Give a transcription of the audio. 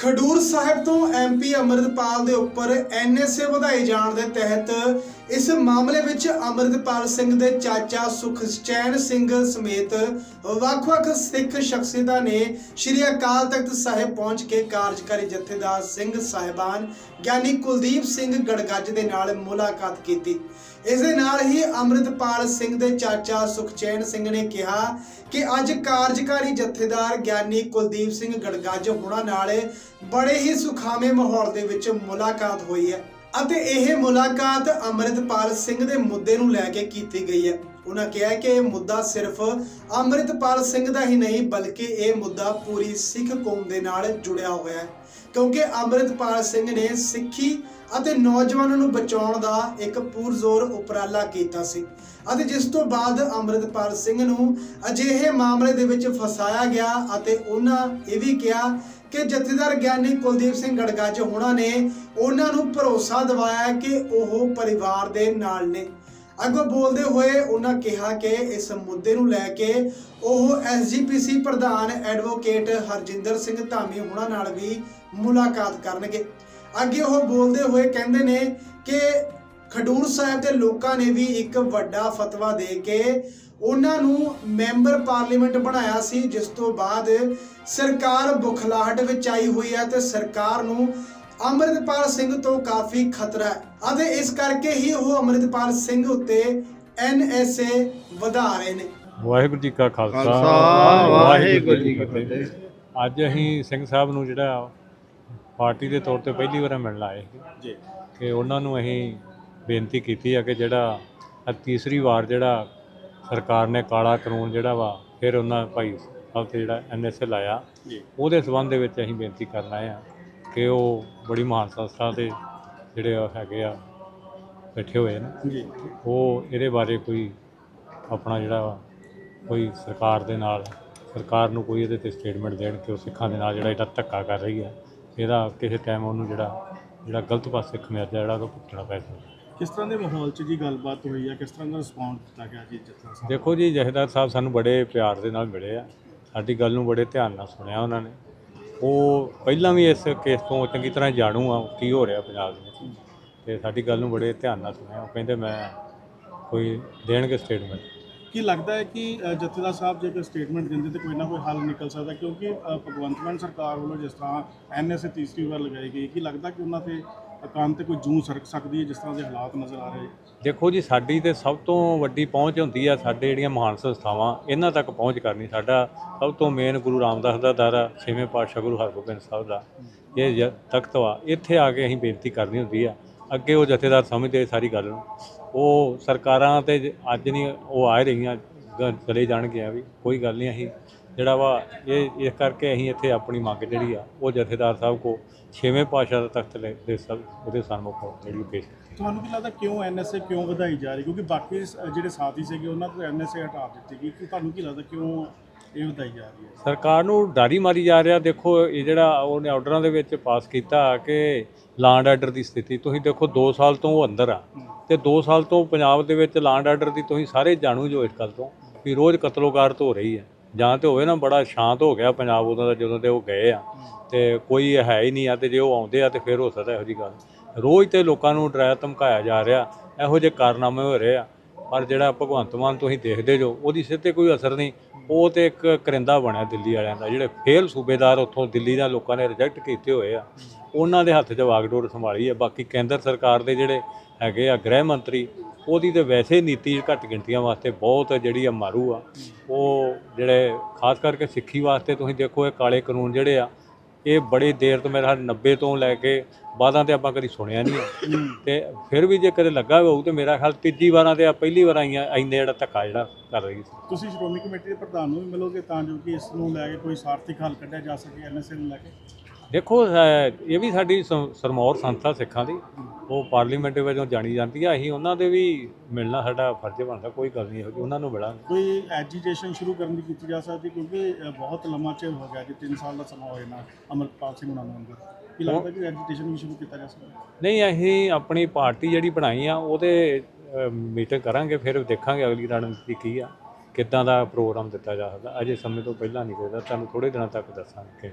ਖਡੂਰ ਸਾਹਿਬ ਤੋਂ ਐਮਪੀ ਅਮਰਿਤਪਾਲ ਦੇ ਉੱਪਰ ਐਨਐਸਏ ਵਧਾਏ ਜਾਣ ਦੇ ਤਹਿਤ ਇਸ ਮਾਮਲੇ ਵਿੱਚ ਅਮਰਿਤਪਾਲ ਸਿੰਘ ਦੇ ਚਾਚਾ ਸੁਖਚੈਨ ਸਿੰਘ ਸਮੇਤ ਵੱਖ-ਵੱਖ ਸਿੱਖ ਸ਼ਖਸੀਅਤਾਂ ਨੇ ਸ਼੍ਰੀ ਅਕਾਲ ਤਖਤ ਸਾਹਿਬ ਪਹੁੰਚ ਕੇ ਕਾਰਜਕਾਰੀ ਜਥੇਦਾਰ ਸਿੰਘ ਸਾਹਿਬਾਨ ਗਿਆਨੀ ਕੁਲਦੀਪ ਸਿੰਘ ਗੜਗੱਜ ਦੇ ਨਾਲ ਮੁਲਾਕਾਤ ਕੀਤੀ। ਇਸ ਦੇ ਨਾਲ ਹੀ ਅਮਰਿਤਪਾਲ ਸਿੰਘ ਦੇ ਚਾਚਾ ਸੁਖਚੈਨ ਸਿੰਘ ਨੇ ਕਿਹਾ ਕਿ ਅੱਜ ਕਾਰਜਕਾਰੀ ਜਥੇਦਾਰ ਗਿਆਨੀ ਕੁਲਦੀਪ ਸਿੰਘ ਗੜਗੱਜ ਹੋਣਾ ਨਾਲ ਬੜੇ ਹੀ ਸੁਖਾਵੇਂ ਮਾਹੌਲ ਦੇ ਵਿੱਚ ਮੁਲਾਕਾਤ ਹੋਈ ਹੈ। ਅਤੇ ਇਹ ਮੁਲਾਕਾਤ ਅਮਰਿਤਪਾਲ ਸਿੰਘ ਦੇ ਮੁੱਦੇ ਨੂੰ ਲੈ ਕੇ ਕੀਤੀ ਗਈ ਹੈ। ਉਹਨਾਂ ਕਿਹਾ ਕਿ ਇਹ ਮੁੱਦਾ ਸਿਰਫ ਅਮਰਿਤਪਾਲ ਸਿੰਘ ਦਾ ਹੀ ਨਹੀਂ, ਬਲਕਿ ਇਹ ਮੁੱਦਾ ਪੂਰੀ ਸਿੱਖ ਕੌਮ ਦੇ ਨਾਲ ਜੁੜਿਆ ਹੋਇਆ ਹੈ। ਕਿਉਂਕਿ ਅਮਰਿਤਪਾਲ ਸਿੰਘ ਨੇ ਸਿੱਖੀ ਅਤੇ ਨੌਜਵਾਨਾਂ ਨੂੰ ਬਚਾਉਣ ਦਾ ਇੱਕ ਪੂਰਜ਼ੋਰ ਉਪਰਾਲਾ ਕੀਤਾ ਸੀ ਅਤੇ ਜਿਸ ਤੋਂ ਬਾਅਦ ਅਮਰਿਤਪਾਲ ਸਿੰਘ ਨੂੰ ਅਜਿਹੇ ਮਾਮਲੇ ਦੇ ਵਿੱਚ ਫਸਾਇਆ ਗਿਆ ਅਤੇ ਉਹਨਾਂ ਇਹ ਵੀ ਕਿਹਾ ਕਿ ਜਥੇਦਾਰ ਗਿਆਨੀ ਕੁਲਦੀਪ ਸਿੰਘ ਗੜਗੱਜ ਹੋਣਾ ਨੇ ਉਹਨਾਂ ਨੂੰ ਭਰੋਸਾ ਦਿਵਾਇਆ ਕਿ ਉਹ ਪਰਿਵਾਰ ਦੇ ਨਾਲ ਨੇ। ਅੱਗੋਂ ਬੋਲਦੇ ਹੋਏ ਉਹਨਾਂ ਕਿਹਾ ਕਿ ਇਸ ਮੁੱਦੇ ਨੂੰ ਲੈ ਕੇ ਉਹ ਐਸਜੀਪੀਸੀ ਪ੍ਰਧਾਨ ਐਡਵੋਕੇਟ ਹਰਜਿੰਦਰ ਸਿੰਘ ਧਾਮੀ ਹੋਣਾ ਨਾਲ ਵੀ ਮੁਲਾਕਾਤ ਕਰਨਗੇ। ਅੱਗੇ ਉਹ ਬੋਲਦੇ ਹੋਏ ਕਹਿੰਦੇ ਨੇ ਕਿ ਖਡੂਰ ਸਾਹਿਬ ਦੇ ਲੋਕਾਂ ਨੇ ਵੀ ਇੱਕ ਵੱਡਾ ਫਤਵਾ ਦੇ ਕੇ ਉਹਨਾਂ ਨੂੰ ਮੈਂਬਰ ਪਾਰਲੀਮੈਂਟ ਬਣਾਇਆ ਸੀ ਜਿਸ ਤੋਂ ਬਾਅਦ ਸਰਕਾਰ ਬੁਖਲਾਹਟ ਵਿੱਚ ਆਈ ਹੋਈ ਹੈ ਤੇ ਸਰਕਾਰ ਨੂੰ ਅਮਰਿਤਪਾਲ ਸਿੰਘ ਤੋਂ ਕਾਫੀ ਖਤਰਾ ਹੈ। ਅਤੇ ਇਸ ਕਰਕੇ ਹੀ ਉਹ ਅਮਰਿਤਪਾਲ ਸਿੰਘ ਉੱਤੇ ਐਨਐਸਏ ਵਧਾ ਰਹੇ ਨੇ। ਵਾਹਿਗੁਰੂ ਜੀ ਕਾ ਖਾਲਸਾ ਵਾਹਿਗੁਰੂ ਜੀ ਕੀ ਫਤਿਹ। ਅੱਜ ਅਸੀਂ ਸਿੰਘ ਸਾਹਿਬ ਨੂੰ ਜਿਹੜਾ ਪਾਰਟੀ ਦੇ ਤੌਰ ਤੇ ਪਹਿਲੀ ਵਾਰ ਮਿਲਣ ਆਏ ਸੀ। ਜੀ। ਕਿ ਉਹਨਾਂ ਨੂੰ ਅਸੀਂ ਬੇਨਤੀ ਕੀਤੀ ਆ ਕਿ ਜਿਹੜਾ ਤੀਸਰੀ ਵਾਰ ਜਿਹੜਾ ਸਰਕਾਰ ਨੇ ਕਾਲਾ ਕਾਨੂੰਨ ਜਿਹੜਾ ਵਾ ਫਿਰ ਉਹਨਾਂ ਭਾਈ ਸਾਹਿਬ ਤੇ ਜਿਹੜਾ ਐਨਐਸਏ ਲਾਇਆ। ਉਹਦੇ ਸਬੰਧ ਦੇ ਵਿੱਚ ਅਸੀਂ ਬੇਨਤੀ ਕਰਨ ਆਏ ਆ ਕਿ ਉਹ ਬੜੀ ਮਹਾਨ ਸੰਸਥਾ ਦੇ ਜਿਹੜੇ ਹੈਗੇ ਆ ਬੈਠੇ ਹੋਏ ਨੇ। ਉਹ ਇਹਦੇ ਬਾਰੇ ਕੋਈ ਆਪਣਾ ਜਿਹੜਾ ਕੋਈ ਸਰਕਾਰ ਦੇ ਨਾਲ ਸਰਕਾਰ ਨੂੰ ਕੋਈ ਇਹਦੇ ਤੇ ਸਟੇਟਮੈਂਟ ਦੇਣ ਕਿ ਉਹ ਸਿੱਖਾਂ ਦੇ ਨਾਲ ਜਿਹੜਾ ਇਹਦਾ ਧੱਕਾ ਕਰ ਰਹੀ ਹੈ। ਇਹਦਾ ਕਿਸੇ ਟਾਈਮ ਉਹਨੂੰ ਜਿਹੜਾ ਜਿਹੜਾ ਗਲਤ ਪਾਸੇ ਖਮਿਆਜਾ ਜਿਹੜਾ ਉਹ ਭੁਗਤਣਾ ਪੈ ਸਕਦਾ ਕਿਸ ਤਰ੍ਹਾਂ ਦੇ ਮਾਹੌਲ 'ਚ ਜੀ ਗੱਲਬਾਤ ਹੋਈ ਹੈ ਕਿਸ ਤਰ੍ਹਾਂ ਦਾ ਰਿਸਪੌਂਸ ਦਿੱਤਾ ਗਿਆ ਜੀ ਜੱਥਾ ਸਾਹਿਬ ਦੇਖੋ ਜੀ ਜਹੇਦਾਰ ਸਾਹਿਬ ਸਾਨੂੰ ਬੜੇ ਪਿਆਰ ਦੇ ਨਾਲ ਮਿਲੇ ਆ। ਸਾਡੀ ਗੱਲ ਨੂੰ ਬੜੇ ਧਿਆਨ ਨਾਲ ਸੁਣਿਆ ਉਹਨਾਂ ਨੇ। ਉਹ ਪਹਿਲਾਂ ਵੀ ਇਸ ਕੇਸ ਤੋਂ ਚੰਗੀ ਤਰ੍ਹਾਂ ਜਾਣੂ ਆ ਕੀ ਹੋ ਰਿਹਾ ਪੰਜਾਬ ਦੇ ਵਿੱਚ। ਤੇ ਸਾਡੀ ਗੱਲ ਨੂੰ ਬੜੇ ਧਿਆਨ ਨਾਲ ਸੁਣਿਆ। ਉਹ ਕਹਿੰਦੇ ਮੈਂ ਕੋਈ ਦੇਣਗੇ ਸਟੇਟਮੈਂਟ ਕੀ ਲੱਗਦਾ ਹੈ ਕਿ ਜਥੇਦਾਰ ਸਾਹਿਬ ਜੇ ਕੋਈ ਸਟੇਟਮੈਂਟ ਦਿੰਦੇ ਤੇ ਕੋਈ ਨਾ ਕੋਈ ਹੱਲ ਨਿਕਲ ਸਕਦਾ? ਕਿਉਂਕਿ ਭਗਵੰਤ ਮਾਨ ਸਰਕਾਰ ਵੱਲੋਂ ਜਿਸ ਤਰ੍ਹਾਂ ਐਨਐਸਏ ਤੀਸਰੀ ਵਾਰ ਲਗਾਈ ਗਈ ਕੀ ਲੱਗਦਾ ਕਿ ਉਹਨਾਂ ਤੇ ਅਕਾਂਤ ਤੇ ਕੋਈ ਜੂੰ ਸਰਕ ਸਕਦੀ ਹੈ, ਜਿਸ ਤਰ੍ਹਾਂ ਦੇ ਹਾਲਾਤ ਨਜ਼ਰ ਆ ਰਹੇ? ਦੇਖੋ ਜੀ, ਸਾਡੀ ਤੇ ਸਭ ਤੋਂ ਵੱਡੀ ਪਹੁੰਚ ਹੁੰਦੀ ਆ ਸਾਡੇ ਜਿਹੜੀਆਂ ਮਹਾਨ ਸੰਸਥਾਵਾਂ, ਇਹਨਾਂ ਤੱਕ ਪਹੁੰਚ ਕਰਨੀ ਸਾਡਾ ਸਭ ਤੋਂ ਮੇਨ ਗੁਰੂ ਰਾਮਦਾਸ ਦਾ ਦਾਰਾ ਛੇਵੇਂ ਪਾਤਸ਼ਾਹ ਗੁਰੂ ਹਰਗੋਬਿੰਦ ਸਾਹਿਬ ਦਾ। ਇਹ ਜ- ਤਖਤ ਵਾ, ਇੱਥੇ ਆ ਕੇ ਅਸੀਂ ਬੇਨਤੀ ਕਰਨੀ ਹੁੰਦੀ ਆ, ਅੱਗੇ ਉਹ ਜਥੇਦਾਰ ਸਮਝਦੇ ਸਾਰੀ ਗੱਲ ਨੂੰ। ਉਹ ਸਰਕਾਰਾਂ ਤੇ ਅੱਜ ਨਹੀਂ ਉਹ ਆ ਰਹੀਆਂ ਚਲੇ ਜਾਣਗੇ ਆ ਵੀ, ਕੋਈ ਗੱਲ ਨਹੀਂ, ਅਸੀਂ ਜਿਹੜਾ ਵਾ ਇਹ ਇਸ ਕਰਕੇ ਅਸੀਂ ਇੱਥੇ ਆਪਣੀ ਮੰਗ ਜਿਹੜੀ ਆ ਉਹ ਜਥੇਦਾਰ ਸਾਹਿਬ ਕੋ ਛੇਵੇਂ ਪਾਤਸ਼ਾਹ ਦਾ ਤਖਤ ਲੈ ਦੇ ਸਭ ਉਹਦੇ ਸਾਹਮਣੇ ਜਿਹੜੀ ਪੇਸ਼ ਤੁਹਾਨੂੰ ਕੀ ਲੱਗਦਾ ਕਿਉਂ ਐਨਐਸਏ ਕਿਉਂ ਵਧਾਈ ਜਾ ਰਹੀ? ਕਿਉਂਕਿ ਬਾਕੀ ਸ- ਜਿਹੜੇ ਸਾਥੀ ਸੀਗੇ ਉਹਨਾਂ ਤੋਂ ਐਨਐਸਏ ਹਟਾ ਦਿੱਤੀ ਗਈ। ਕਿ ਤੁਹਾਨੂੰ ਕੀ ਲੱਗਦਾ ਕਿਉਂ ਇਹ ਵਧਾਈ ਜਾ ਰਹੀ ਹੈ? ਸਰਕਾਰ ਨੂੰ ਡਾਰੀ ਮਾਰੀ ਜਾ ਰਿਹਾ। ਦੇਖੋ ਇਹ ਜਿਹੜਾ ਉਹਨੇ ਆਰਡਰਾਂ ਦੇ ਵਿੱਚ ਪਾਸ ਕੀਤਾ ਕਿ ਲਾਂਡ ਆਰਡਰ ਦੀ ਸਥਿਤੀ ਤੁਸੀਂ ਦੇਖੋ 2 ਸਾਲ ਤੋਂ ਉਹ ਅੰਦਰ ਆ। ਤੇ 2 ਸਾਲ ਤੋਂ ਪੰਜਾਬ ਦੇ ਵਿੱਚ ਲਾਂਡ ਆਰਡਰ ਦੀ ਤੁਸੀਂ ਸਾਰੇ ਜਾਣੂ ਜੋ ਇਸ ਗੱਲ ਤੋਂ ਵੀ ਰੋਜ਼ ਕਤਲੋਗਾਰਤ ਹੋ ਰਹੀ ਹੈ। ਜਾਂ ਤੇ ਹੋਵੇ ਨਾ ਬੜਾ ਸ਼ਾਂਤ ਹੋ ਗਿਆ ਪੰਜਾਬ ਉਦੋਂ ਦਾ ਜਦੋਂ ਤੇ ਉਹ ਗਏ ਆ। ਤੇ ਕੋਈ ਹੈ ਹੀ ਨਹੀਂ ਆ ਤੇ ਜੇ ਉਹ ਆਉਂਦੇ ਆ ਤੇ ਫਿਰ ਹੋ ਸਕਦਾ ਇਹੋ ਜੀ ਗੱਲ। ਰੋਜ਼ ਤੇ ਲੋਕਾਂ ਨੂੰ ਡਰਾਇਆ ਧਮਕਾਇਆ ਜਾ ਰਿਹਾ, ਇਹੋ ਜਿਹੇ ਕਾਰਨਾਮੇ ਹੋ ਰਹੇ ਆ। ਪਰ ਜਿਹੜਾ ਭਗਵੰਤ ਮਾਨ ਤੁਸੀਂ ਦੇਖਦੇ ਜੋ, ਉਹਦੀ ਸਿਰ ਤੇ ਕੋਈ ਅਸਰ ਨਹੀਂ। ਉਹ ਤੇ ਇੱਕ ਕਰਿੰਦਾ ਬਣਿਆ ਦਿੱਲੀ ਵਾਲਿਆਂ ਦਾ, ਜਿਹੜੇ ਫੇਲ ਸੂਬੇਦਾਰ ਉੱਥੋਂ ਦਿੱਲੀ ਦਾ ਲੋਕਾਂ ਨੇ ਰਿਜੈਕਟ ਕੀਤੇ ਹੋਏ ਆ। ਉਹਨਾਂ ਦੇ ਹੱਥ 'ਚ ਵਾਗਡੋਰ ਸੰਭਾਲੀ ਹੈ ਬਾਕੀ ਕੇਂਦਰ ਸਰਕਾਰ ਦੇ ਜਿਹੜੇ ਹੈਗੇ ਆ, ਗ੍ਰਹਿ ਮੰਤਰੀ ਉਹਦੀ ਤੇ ਵੈਸੇ ਨੀਤੀ ਘੱਟ ਗਿਣਤੀਆਂ ਵਾਸਤੇ ਬਹੁਤ ਜਿਹੜੀ ਆ ਮਾਰੂ ਆ। ਉਹ ਜਿਹੜੇ ਖਾਸ ਕਰਕੇ ਸਿੱਖੀ ਵਾਸਤੇ ਤੁਸੀਂ ਦੇਖੋ ਇਹ ਕਾਲੇ ਕਾਨੂੰਨ ਜਿਹੜੇ ਆ ਇਹ ਬੜੀ ਦੇਰ ਤੋਂ ਮੇਰੇ ਖਿਆਲ 90 ਤੋਂ ਲੈ ਕੇ ਬਾਅਦਾਂ ਤੇ ਆਪਾਂ ਕਦੀ ਸੁਣਿਆ ਨਹੀਂ। ਤੇ ਫਿਰ ਵੀ ਜੇ ਕਦੇ ਲੱਗਾ ਹੋਊ ਤੇ ਮੇਰਾ ਖਿਆਲ ਤੀਜੀ ਵਾਰਾਂ ਤੇ ਆ ਪਹਿਲੀ ਵਾਰ ਆਈਆਂ ਇੰਨੇ ਜਿਹੜਾ ਧੱਕਾ ਜਿਹੜਾ ਕਰ ਰਹੀ ਸੀ। ਤੁਸੀਂ ਸ਼੍ਰੋਮਣੀ ਕਮੇਟੀ ਦੇ ਪ੍ਰਧਾਨ ਨੂੰ ਵੀ ਮਿਲੋਗੇ ਤਾਂ ਜੋ ਕਿ ਇਸ ਨੂੰ ਲੈ ਕੇ ਕੋਈ ਸਾਰਥਿਕ ਹੱਲ ਕੱਢਿਆ ਜਾ ਸਕੇ ਐਨਐਸਏ ਨੂੰ ਲੈ ਕੇ? ਦੇਖੋ ਇਹ ਵੀ ਸਾਡੀ ਸਰਮੌਰ ਸੰਸਥਾ ਸਿੱਖਾਂ ਦੀ। ਉਹ ਪਾਰਲੀਮੈਂਟ ਵਜੋਂ ਜਾਣੀ ਜਾਂਦੀ ਆ ਅਸੀਂ ਉਹਨਾਂ ਦੇ ਵੀ ਮਿਲਣਾ ਸਾਡਾ ਫਰਜ਼ ਬਣਦਾ ਕੋਈ ਗੱਲ ਨਹੀਂ ਜਿਹੀ ਉਹਨਾਂ ਨੂੰ ਮਿਲਾਂਗੇ। ਕੋਈ ਐਜੀਟੇਸ਼ਨ ਸ਼ੁਰੂ ਕਰਨ ਦੀ ਕੀਤੀ ਜਾ ਸਕਦੀ ਕਿਉਂਕਿ ਬਹੁਤ ਲੰਮਾ ਚਿਰ ਹੋ ਗਿਆ ਜੀ 3 ਸਾਲ ਦਾ ਸਮਾਂ ਹੋਇਆ ਨਾ ਅਮਰਪਾਲ ਸਿੰਘ ਉਹਨਾਂ ਨੂੰ ਅੰਦਰ। ਕੀ ਲੱਗਦਾ ਕਿ ਐਜੀਟੇਸ਼ਨ ਵੀ ਸ਼ੁਰੂ ਕੀਤਾ ਜਾ ਸਕਦਾ ਨਹੀਂ ਅਸੀਂ ਆਪਣੀ ਪਾਰਟੀ ਜਿਹੜੀ ਬਣਾਈ ਆ ਉਹਦੇ ਮੀਟਿੰਗ ਕਰਾਂਗੇ ਫਿਰ ਦੇਖਾਂਗੇ ਅਗਲੀ ਰਣਨੀਤੀ ਕੀ ਆ ਕਿੱਦਾਂ ਦਾ ਪ੍ਰੋਗਰਾਮ ਦਿੱਤਾ ਜਾ ਸਕਦਾ। ਅਜੇ ਸਮੇਂ ਤੋਂ ਪਹਿਲਾਂ ਨਹੀਂ ਕੋਈ ਤੁਹਾਨੂੰ ਥੋੜੇ ਦਿਨਾਂ ਤੱਕ ਦੱਸਾਂਗੇ।